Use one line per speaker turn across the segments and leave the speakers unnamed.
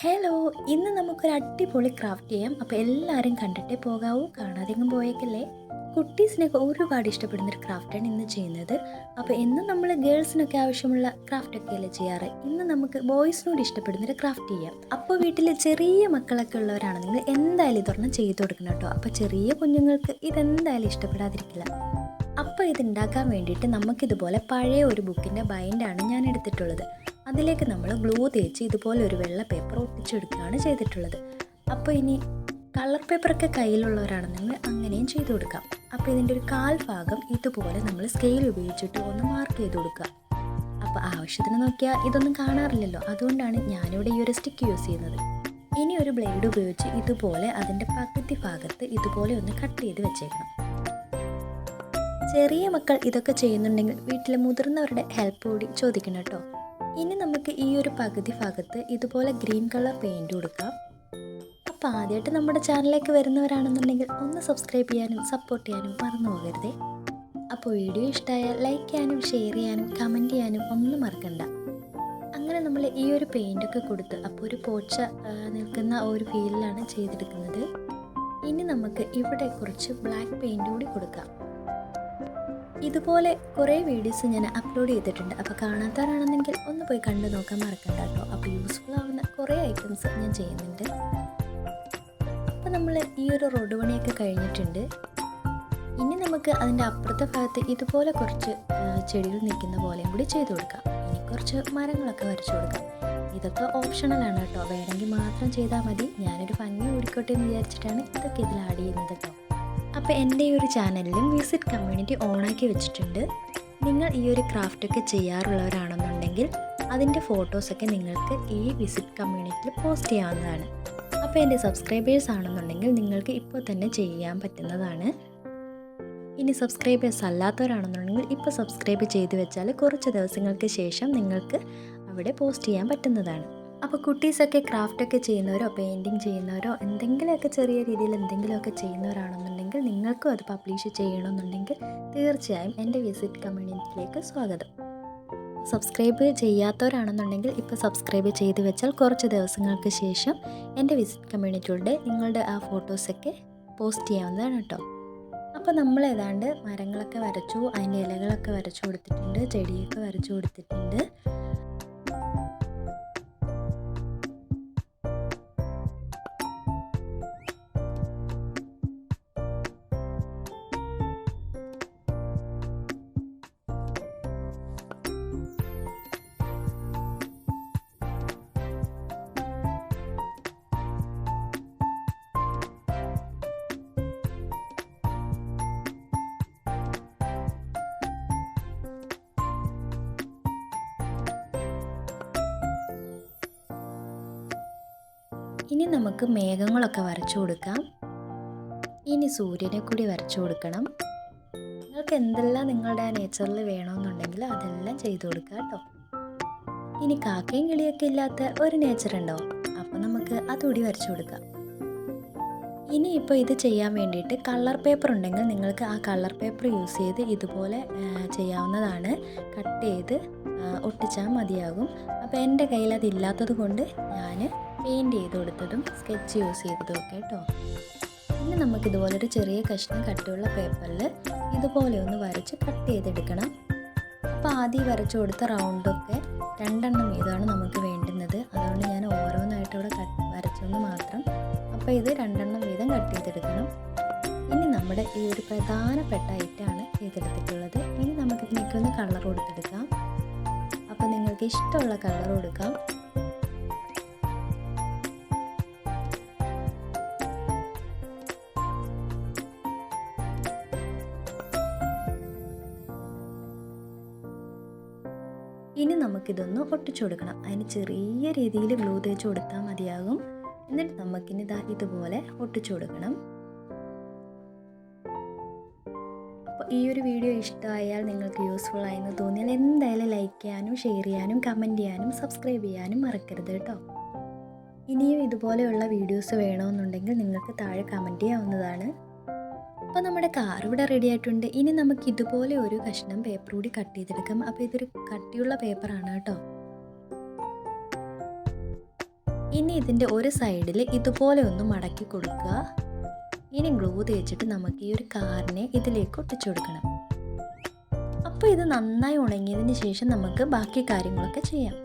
Hello ഇന്ന് നമുക്കൊരു അടിപൊളി ക്രാഫ്റ്റ് ചെയ്യാം. അപ്പോൾ എല്ലാവരും കണ്ടിട്ടേ പോകാവൂ കാണാതെങ്കിലും പോയേക്കല്ലേ? കുട്ടീസിനൊക്കെ ഒരുപാട് ഇഷ്ടപ്പെടുന്ന ഒരു ക്രാഫ്റ്റാണ് ഇന്ന് ചെയ്യുന്നത്. അപ്പോൾ എന്നും നമ്മൾ ഗേൾസിനൊക്കെ ആവശ്യമുള്ള ക്രാഫ്റ്റ് ഒക്കെ അല്ലേ ചെയ്യാറ്? ഇന്ന് നമുക്ക് ബോയ്സിനോട് ഇഷ്ടപ്പെടുന്ന ഒരു ക്രാഫ്റ്റ് ചെയ്യാം. അപ്പോൾ വീട്ടിൽ ചെറിയ മക്കളൊക്കെ ഉള്ളവരാണെന്നെങ്കിൽ എന്തായാലും ഇതൊരെണ്ണം ചെയ്തു കൊടുക്കണം കേട്ടോ. അപ്പോൾ ചെറിയ കുഞ്ഞുങ്ങൾക്ക് ഇതെന്തായാലും ഇഷ്ടപ്പെടാതിരിക്കില്ല. അപ്പോൾ ഇത് ഉണ്ടാക്കാൻ വേണ്ടിയിട്ട് നമുക്കിതുപോലെ പഴയ ഒരു ബുക്കിന്റെ ബൈൻഡാണ് ഞാൻ എടുത്തിട്ടുള്ളത്. അതിലേക്ക് നമ്മൾ ഗ്ലൂ തേച്ച് ഇതുപോലെ ഒരു വെള്ള പേപ്പർ ഒട്ടിച്ചെടുക്കുകയാണ് ചെയ്തിട്ടുള്ളത്. അപ്പോൾ ഇനി കളർ പേപ്പറൊക്കെ കയ്യിലുള്ളവരാണെന്നുണ്ടെങ്കിൽ അങ്ങനെയും ചെയ്തു കൊടുക്കാം. അപ്പോൾ ഇതിന്റെ ഒരു കാൽ ഭാഗം ഇതുപോലെ നമ്മൾ സ്കെയിൽ ഉപയോഗിച്ചിട്ട് ഒന്ന് മാർക്ക് ചെയ്ത് കൊടുക്കുക. അപ്പോൾ ആവശ്യത്തിന് നോക്കിയാൽ ഇതൊന്നും കാണാറില്ലല്ലോ അതുകൊണ്ടാണ് ഞാനിവിടെ ഈ ഒരു സ്റ്റിക്ക് യൂസ് ചെയ്യുന്നത്. ഇനി ഒരു ബ്ലേഡ് ഉപയോഗിച്ച് ഇതുപോലെ അതിന്റെ പകുതി ഭാഗത്ത് ഇതുപോലെ ഒന്ന് കട്ട് ചെയ്ത് വെച്ചേക്കണം. ചെറിയ മക്കൾ ഇതൊക്കെ ചെയ്യുന്നുണ്ടെങ്കിൽ വീട്ടിലെ മുതിർന്നവരുടെ ഹെൽപ്പ് കൂടി ചോദിക്കണം കേട്ടോ. ഇനി നമുക്ക് ഈ ഒരു പകുതി ഭാഗത്ത് ഇതുപോലെ ഗ്രീൻ കളർ പെയിന്റ് കൊടുക്കാം അപ്പോൾ ആദ്യമായിട്ട് നമ്മുടെ ചാനലിലേക്ക് വരുന്നവരാണെന്നുണ്ടെങ്കിൽ ഒന്ന് സബ്സ്ക്രൈബ് ചെയ്യാനും സപ്പോർട്ട് ചെയ്യാനും മറന്നു പോകരുതേ. അപ്പോൾ വീഡിയോ ഇഷ്ടമായാൽ ലൈക്ക് ചെയ്യാനും ഷെയർ ചെയ്യാനും കമന്റ് ചെയ്യാനും ഒന്നും മറക്കണ്ട. അങ്ങനെ നമ്മൾ ഈ ഒരു പെയിന്റൊക്കെ കൊടുത്ത് അപ്പോൾ ഒരു പോച്ച നിൽക്കുന്ന ഒരു ഫീലിലാണ് ചെയ്തെടുക്കുന്നത്. ഇനി നമുക്ക് ഇവിടെ കുറച്ച് ബ്ലാക്ക് പെയിന്റ് കൂടി കൊടുക്കാം. ഇതുപോലെ കുറേ വീഡിയോസ് ഞാൻ അപ്ലോഡ് ചെയ്തിട്ടുണ്ട്. അപ്പോൾ കാണാത്തവരാണെന്നെങ്കിൽ ഒന്ന് പോയി കണ്ടു നോക്കാൻ മറക്കണ്ട കേട്ടോ. അപ്പോൾ യൂസ്ഫുൾ ആവുന്ന കുറേ ഐറ്റംസ് ഞാൻ ചെയ്യുന്നുണ്ട്. അപ്പോൾ നമ്മൾ ഈ ഒരു റോഡ് പണിയൊക്കെ കഴിഞ്ഞിട്ടുണ്ട്. ഇനി നമുക്ക് അതിന്റെ അപ്പുറത്തെ ഭാഗത്ത് ഇതുപോലെ കുറച്ച് ചെടികൾ നിൽക്കുന്ന പോലെയും കൂടി ചെയ്തു കൊടുക്കാം. ഇനി കുറച്ച് മരങ്ങളൊക്കെ വരച്ചു കൊടുക്കാം. ഇതൊക്കെ ഓപ്ഷണലാണ് കേട്ടോ. വേണമെങ്കിൽ മാത്രം ചെയ്താൽ മതി. ഞാനൊരു ഭംഗി ഓടിക്കോട്ടെ എന്ന് വിചാരിച്ചിട്ടാണ് ഇതൊക്കെ ഇതിൽ ആഡ് ചെയ്യുന്നത് കേട്ടോ. അപ്പോൾ എന്റെ ഈ ഒരു ചാനലിലും വിസിറ്റ് കമ്മ്യൂണിറ്റി ഓണാക്കി വെച്ചിട്ടുണ്ട്. നിങ്ങൾ ഈ ഒരു ക്രാഫ്റ്റൊക്കെ ചെയ്യാറുള്ളവരാണെന്നുണ്ടെങ്കിൽ അതിന്റെ ഫോട്ടോസൊക്കെ നിങ്ങൾക്ക് ഈ വിസിറ്റ് കമ്മ്യൂണിറ്റിയിൽ പോസ്റ്റ് ചെയ്യാവുന്നതാണ്. അപ്പോൾ എന്റെ സബ്സ്ക്രൈബേഴ്സ് ആണെന്നുണ്ടെങ്കിൽ നിങ്ങൾക്ക് ഇപ്പോൾ തന്നെ ചെയ്യാൻ പറ്റുന്നതാണ്. ഇനി സബ്സ്ക്രൈബേഴ്സ് അല്ലാത്തവരാണെന്നുണ്ടെങ്കിൽ ഇപ്പോൾ സബ്സ്ക്രൈബ് ചെയ്ത് വെച്ചാൽ കുറച്ച് ദിവസങ്ങൾക്ക് ശേഷം നിങ്ങൾക്ക് അവിടെ പോസ്റ്റ് ചെയ്യാൻ പറ്റുന്നതാണ്. അപ്പോൾ കുട്ടീസൊക്കെ ക്രാഫ്റ്റൊക്കെ ചെയ്യുന്നവരോ പെയിന്റിങ് ചെയ്യുന്നവരോ എന്തെങ്കിലുമൊക്കെ ചെറിയ രീതിയിൽ എന്തെങ്കിലുമൊക്കെ ചെയ്യുന്നവരാണെന്നുണ്ടെങ്കിൽ നിങ്ങൾക്കും അത് പബ്ലിഷ് ചെയ്യണമെന്നുണ്ടെങ്കിൽ തീർച്ചയായും എന്റെ വിസിറ്റ് കമ്മ്യൂണിറ്റിയിലേക്ക് സ്വാഗതം. സബ്സ്ക്രൈബ് ചെയ്യാത്തവരാണെന്നുണ്ടെങ്കിൽ ഇപ്പോൾ സബ്സ്ക്രൈബ് ചെയ്ത് വെച്ചാൽ കുറച്ച് ദിവസങ്ങൾക്ക് ശേഷം എന്റെ വിസിറ്റ് കമ്മ്യൂണിറ്റിയുടെ നിങ്ങളുടെ ആ ഫോട്ടോസൊക്കെ പോസ്റ്റ് ചെയ്യാവുന്നതാണ് കേട്ടോ. അപ്പോൾ നമ്മൾ ഏതാണ്ട് മരങ്ങളൊക്കെ വരച്ചു അതിന്റെ ഇലകളൊക്കെ വരച്ചു കൊടുത്തിട്ടുണ്ട് ചെടിയൊക്കെ വരച്ചു കൊടുത്തിട്ടുണ്ട്. ഇനി നമുക്ക് മേഘങ്ങളൊക്കെ വരച്ചു കൊടുക്കാം. ഇനി സൂര്യനെ കൂടി വരച്ചു കൊടുക്കണം. നിങ്ങൾക്ക് എന്തെല്ലാം നിങ്ങളുടെ നേച്ചറിൽ വേണമെന്നുണ്ടെങ്കിൽ അതെല്ലാം ചെയ്തു കൊടുക്കുക കേട്ടോ. ഇനി കാക്കയും കിളിയൊക്കെ ഇല്ലാത്ത ഒരു നേച്ചർ ഉണ്ടോ? അപ്പോൾ നമുക്ക് അതുകൂടി വരച്ചു കൊടുക്കാം. ഇനി ഇപ്പോൾ ഇത് ചെയ്യാൻ വേണ്ടിയിട്ട് കളർ പേപ്പർ ഉണ്ടെങ്കിൽ നിങ്ങൾക്ക് ആ കളർ പേപ്പർ യൂസ് ചെയ്ത് ഇതുപോലെ ചെയ്യാവുന്നതാണ്. കട്ട് ചെയ്ത് ഒട്ടിച്ചാൽ മതിയാകും. അപ്പോൾ എന്റെ കയ്യിൽ അതില്ലാത്തത് കൊണ്ട് ഞാൻ പെയിന്റ് ചെയ്ത് കൊടുത്തതും സ്കെച്ച് യൂസ് ചെയ്തതും ഒക്കെ കേട്ടോ പിന്നെ നമുക്ക് ഇതുപോലൊരു ചെറിയ കഷ്ണം കട്ടിയുള്ള പേപ്പറിൽ ഇതുപോലെ ഒന്ന് വരച്ച് കട്ട് ചെയ്തെടുക്കണം. അപ്പോൾ ആദ്യം വരച്ചു കൊടുത്ത റൗണ്ടൊക്കെ രണ്ടെണ്ണം വീതമാണ് നമുക്ക് വേണ്ടുന്നത്. അതുകൊണ്ട് ഞാൻ ഓരോന്നായിട്ട് ഇവിടെ കട്ട് വരച്ചെന്ന് മാത്രം അപ്പോൾ ഇത് രണ്ടെണ്ണം വീതം കട്ട് ചെയ്തെടുക്കണം. ഇനി നമ്മുടെ ഈ ഒരു പ്രധാനപ്പെട്ട ഐറ്റമാണ് ചെയ്തെടുത്തിട്ടുള്ളത്. ഇനി നമുക്ക് ഇതിനൊക്കെ കളർ കൊടുത്തെടുക്കാം. അപ്പോൾ നിങ്ങൾക്ക് ഇഷ്ടമുള്ള കളർ കൊടുക്കാം. ഇനി നമുക്കിതൊന്ന് ഒട്ടിച്ചു കൊടുക്കണം. അതിന് ചെറിയ രീതിയിൽ ഗ്ലൂ തേച്ച് കൊടുത്താൽ മതിയാകും. എന്നിട്ട് നമുക്കിനി ഇതാ ഇതുപോലെ ഒട്ടിച്ചു കൊടുക്കണം. അപ്പോൾ ഈ ഒരു വീഡിയോ ഇഷ്ടമായാൽ നിങ്ങൾക്ക് യൂസ്ഫുൾ ആയെന്ന് തോന്നിയാൽ എന്തായാലും ലൈക്ക് ചെയ്യാനും ഷെയർ ചെയ്യാനും കമന്റ് ചെയ്യാനും സബ്സ്ക്രൈബ് ചെയ്യാനും മറക്കരുത് കേട്ടോ. ഇനിയും ഇതുപോലെയുള്ള വീഡിയോസ് വേണമെന്നുണ്ടെങ്കിൽ നിങ്ങൾക്ക് താഴെ കമന്റ് ചെയ്യാവുന്നതാണ്. അപ്പോൾ നമ്മുടെ കാർ ഇവിടെ റെഡി ആയിട്ടുണ്ട്. ഇനി നമുക്ക് ഇതുപോലെ ഒരു കഷ്ണം പേപ്പർ കൂടി കട്ട് ചെയ്തെടുക്കാം. അപ്പോൾ ഇതൊരു കട്ടിയുള്ള പേപ്പറാണ് കേട്ടോ. ഇനി ഇതിന്റെ ഒരു സൈഡിൽ ഇതുപോലെ ഒന്ന് മടക്കി കൊടുക്കുക. ഇനി ഗ്ലൂ തേച്ചിട്ട് നമുക്ക് ഈ ഒരു കാറിനെ ഇതിലേക്ക് ഒട്ടിച്ചു കൊടുക്കണം. അപ്പോൾ ഇത് നന്നായി ഉണങ്ങിയതിന് ശേഷം നമുക്ക് ബാക്കി കാര്യങ്ങളൊക്കെ ചെയ്യാം.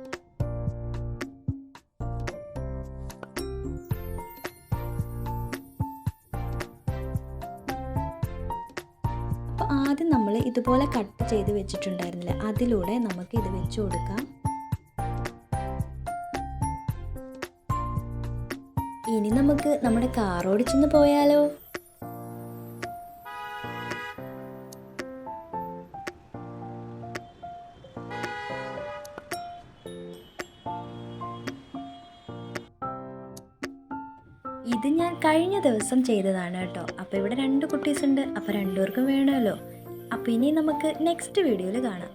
അപ്പോൾ ആദ്യം നമ്മൾ ഇതുപോലെ കട്ട് ചെയ്ത് വെച്ചിട്ടുണ്ടായിരുന്നില്ല? അതിലൂടെ നമുക്ക് ഇത് വെച്ച് കൊടുക്കാം. ഇനി നമുക്ക് നമ്മുടെ കാർ ഓടിച്ചെന്ന് പോയാലോ? ഇത് ഞാൻ കഴിഞ്ഞ ദിവസം ചെയ്തതാണ് കേട്ടോ. അപ്പോൾ ഇവിടെ രണ്ട് കുട്ടീസ് ഉണ്ട് അപ്പോൾ രണ്ടുപേർക്കും വേണമല്ലോ. അപ്പോൾ ഇനി നമുക്ക് നെക്സ്റ്റ് വീഡിയോയിൽ കാണാം.